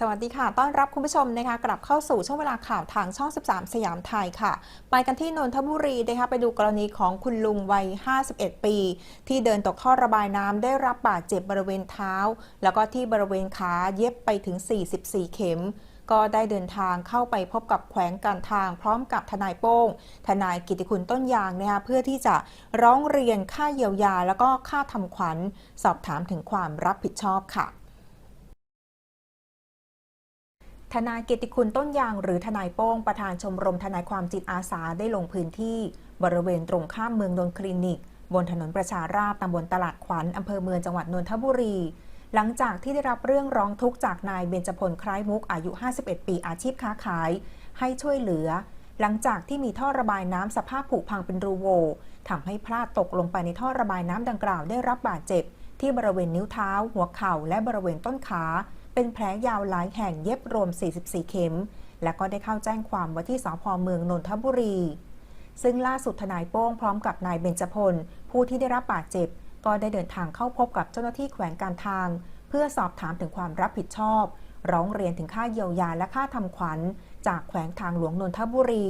สวัสดีค่ะ ต้อนรับคุณผู้ชมนะคะ กลับเข้าสู่ช่วงเวลาข่าวทางช่อง 13 สยามไทยค่ะ ไปกันที่นนทบุรีนะคะไปดูกรณีของคุณลุงวัย 51 ปี ที่เดินตกท่อระบายน้ำได้รับบาดเจ็บบริเวณเท้า แล้วก็ที่บริเวณขาเย็บไปถึง 44 เข็ม ก็ได้เดินทางเข้าไปพบกับแขวงการทางพร้อมกับทนายโป้ง ทนายกิติคุณต้นยางนะคะเพื่อที่จะร้องเรียนค่าเยียวยา แล้วก็ค่าทำขวัญ สอบถามถึงความรับผิดชอบค่ะ ทนายเกียรติคุณต้นยางหรือทนายโป้งประธานชมรมทนายความจิตอาสาได้ลงพื้นที่บริเวณตรงข้ามเมืองนนคลินิก บนถนนประชาราษฎร์ตำบลตลาดขวัญอำเภอเมืองจังหวัดนนทบุรี หลังจากที่ได้รับเรื่องร้องทุกข์จากนายเบญจพลคล้ายมุกอายุ 51 ปีอาชีพค้าขาย ให้ช่วยเหลือ หลังจากที่มีท่อระบายน้ำสภาพผุพังเป็นรูโวทำให้พลาดตกลงไปในท่อระบายน้ำดังกล่าวได้รับบาดเจ็บ ที่บริเวณนิ้วเท้า หัวเข่าและบริเวณต้นขา เป็นแผลยาวหลายแห่งเย็บรวม 44 เข็ม และก็ได้เข้าแจ้งความไว้ที่สพเมืองนนทบุรี ซึ่งล่าสุดทนายโป้งพร้อมกับนายเบญจพล ผู้ที่ได้รับบาดเจ็บ ก็ได้เดินทางเข้าพบกับเจ้าหน้าที่แขวงการทาง เพื่อสอบถามถึงความรับผิดชอบ ร้องเรียนถึงค่าเยียวยาและค่าทำขวัญ จากแขวงทางหลวงนนทบุรี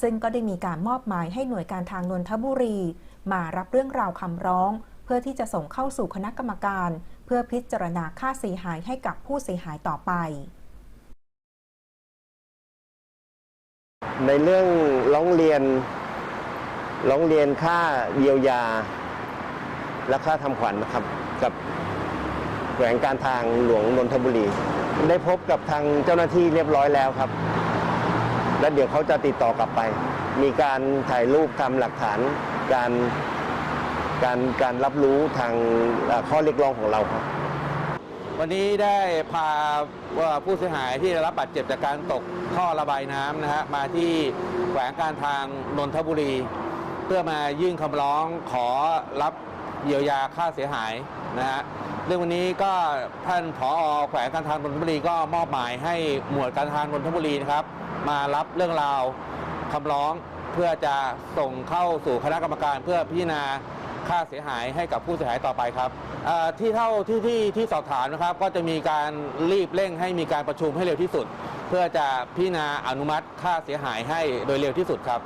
ซึ่งก็ได้มีการมอบหมายให้หน่วยการทางนนทบุรี มารับเรื่องราวคำร้อง เพื่อที่จะส่งเข้าสู่คณะกรรมการ เพื่อพิจารณาค่าเสียหายให้กับผู้เสียหายต่อไป ในเรื่องร้องเรียนร้องเรียนค่าเยียวยา และค่าทำขวัญนะครับกับแขวงการทางหลวงนนทบุรี ได้พบกับทางเจ้าหน้าที่เรียบร้อยแล้วครับ และเดี๋ยวเขาจะติดต่อกลับไป มีการถ่ายรูปทำหลักฐานการ การการรับรู้ทางข้อเรียกร้องของเราครับ วันนี้ได้พาว่าผู้เสียหายที่ได้รับบาดเจ็บจากการตกท่อระบายน้ำนะฮะมาที่แขวงการทางนนทบุรี เพื่อมายื่นคำร้องขอรับเยียวยาค่าเสียหายนะฮะเรื่องวันนี้ก็ท่านผอแขวงการทางนนทบุรีก็มอบหมายให้หมวดการทางนนทบุรีนะครับ มารับเรื่องราวคำร้องเพื่อจะส่งเข้าสู่คณะกรรมการเพื่อพิจารณา ค่าเสียหายให้กับผู้เสียหายต่อไปครับที่เท่าที่ที่ที่สอบถามนะครับ ก็จะมีการรีบเร่งให้มีการประชุมให้เร็วที่สุด เพื่อจะพิจารณาอนุมัติค่าเสียหายให้โดยเร็วที่สุดครับ